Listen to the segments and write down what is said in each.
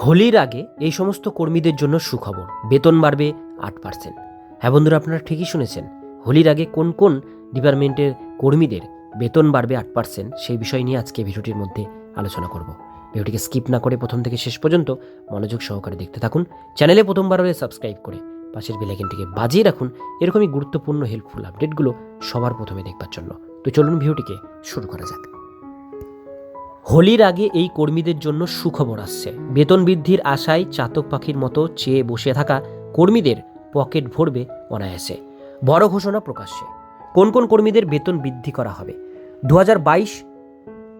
হোলির আগে এই সমস্ত কর্মীদের জন্য সুখবর। বেতন বাড়বে আট পার্সেন্ট। হ্যাঁ বন্ধুরা, আপনারা ঠিকই শুনেছেন। হোলির আগে কোন কোন ডিপার্টমেন্টের কর্মীদের বেতন বাড়বে আট পার্সেন্ট সেই বিষয় নিয়ে আজকে ভিডিওটির মধ্যে আলোচনা করব। ভিডিওটিকে স্কিপ না করে প্রথম থেকে শেষ পর্যন্ত মনোযোগ সহকারে দেখতে থাকুন। চ্যানেলে প্রথমবার হলে সাবস্ক্রাইব করে পাশের বেলাইকেনটিকে বাজিয়ে রাখুন। এরকমই গুরুত্বপূর্ণ হেল্পফুল আপডেটগুলো সবার প্রথমে দেখবার জন্য। তো চলুন ভিডিওটিকে শুরু করা যাক। হোলির আগে এই কর্মীদের জন্য সুখবর আসছে। বেতন বৃদ্ধির আশায় চাতক পাখির মতো চেয়ে বসে থাকা কর্মীদের পকেট ভরবে অনায়াসে। বড় ঘোষণা প্রকাশ্যে। কোন কোন কর্মীদের বেতন বৃদ্ধি করা হবে? দু হাজার বাইশ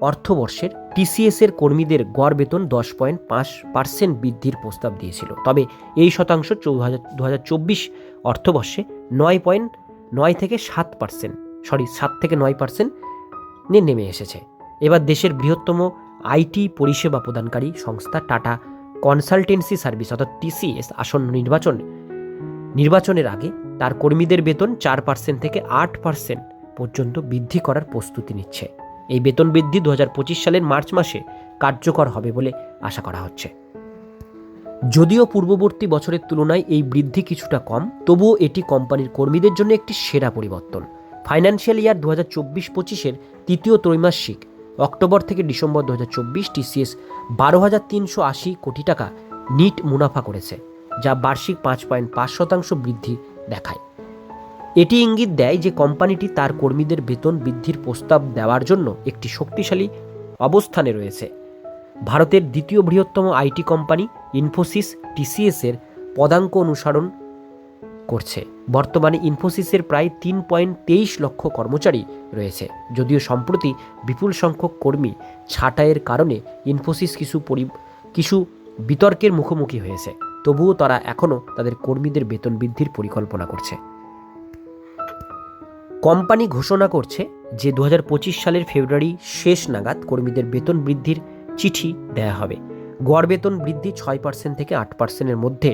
অর্থবর্ষের টিসিএস এর কর্মীদের গড় বেতন দশ পয়েন্ট পাঁচ পার্সেন্ট বৃদ্ধির প্রস্তাব দিয়েছিল। তবে এই শতাংশ দু হাজার চব্বিশ অর্থবর্ষে নয় পয়েন্ট নয় থেকে সাত পার্সেন্ট, সরি, সাত থেকে নয় পার্সেন্ট নেমে এসেছে। এবার দেশের বৃহত্তম আইটি পরিষেবা প্রদানকারী সংস্থা টাটা কনসালটেন্সি সার্ভিস অর্থাৎ টিসিএস আসন্ন নির্বাচন। নির্বাচনের আগে তার কর্মীদের বেতন চার পার্সেন্ট থেকে আট পার্সেন্ট পর্যন্ত বৃদ্ধি করার প্রস্তুতি নিচ্ছে। এই বেতন বৃদ্ধি দু হাজার পঁচিশ সালের মার্চ মাসে কার্যকর হবে বলে আশা করা হচ্ছে। যদিও পূর্ববর্তী বছরের তুলনায় এই বৃদ্ধি কিছুটা কম, তবুও এটি কোম্পানির কর্মীদের জন্য একটি সেরা পরিবর্তন। ফাইন্যান্সিয়াল ইয়ার দু হাজার চব্বিশ পঁচিশের তৃতীয় ত্রৈমাসিক অক্টোবর থেকে ডিসেম্বর দু হাজার চব্বিশ টিসিএস বারো হাজার তিনশো আশি কোটি টাকা নিট মুনাফা করেছে, যা বার্ষিক পাঁচ পয়েন্ট পাঁচ শতাংশ বৃদ্ধি দেখায়। এটি ইঙ্গিত দেয় যে কোম্পানিটি তার কর্মীদের বেতন বৃদ্ধির প্রস্তাব দেওয়ার জন্য একটি শক্তিশালী অবস্থানে রয়েছে। ভারতের দ্বিতীয় বৃহত্তম আইটি কোম্পানি ইনফোসিস টিসিএস এর পদাঙ্ক অনুসরণ করছে। বর্তমানে ইনফোসিসের প্রায় তিন পয়েন্ট তেইশ লক্ষ কর্মচারী রয়েছে। যদিও সম্প্রতি বিপুল সংখ্যক কর্মী ছাঁটাইয়ের কারণে ইনফোসিস কিছু পরি কিছু বিতর্কের মুখোমুখি হয়েছে। তবুও তারা এখনও তাদের কর্মীদের বেতন বৃদ্ধির পরিকল্পনা করছে। কোম্পানি ঘোষণা করছে যে দু হাজার পঁচিশ সালের ফেব্রুয়ারি শেষ নাগাদ কর্মীদের বেতন বৃদ্ধির চিঠি দেয়া হবে। গড় বেতন বৃদ্ধি ছয় পার্সেন্ট থেকে আট পার্সেন্টের মধ্যে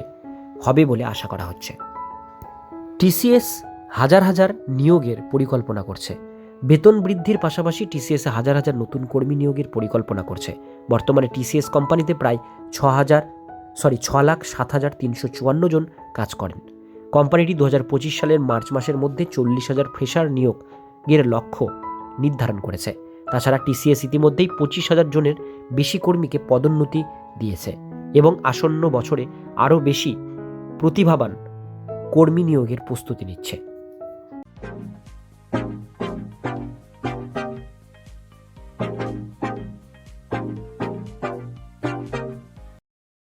হবে বলে আশা করা হচ্ছে। টিসিএস হাজার হাজার নিয়োগের পরিকল্পনা করছে। বেতন বৃদ্ধির পাশাপাশি টিসিএস হাজার হাজার নতুন কর্মী নিয়োগের পরিকল্পনা করছে। বর্তমানে টিসিএস কোম্পানিতে প্রায় ছ হাজার, সরি, ছ লাখ সাত হাজার তিনশো চুয়ান্ন জন কাজ করেন। কোম্পানিটি দু হাজার পঁচিশ সালের মার্চ মাসের মধ্যে চল্লিশ হাজার ফ্রেশার নিয়োগের লক্ষ্য নির্ধারণ করেছে। তাছাড়া টিসিএস ইতিমধ্যেই পঁচিশ হাজার জনের বেশি কর্মীকে পদোন্নতি দিয়েছে এবং আসন্ন বছরে আরও বেশি প্রতিভাবান কর্মী নিয়োগের প্রস্তুতি নিচ্ছে।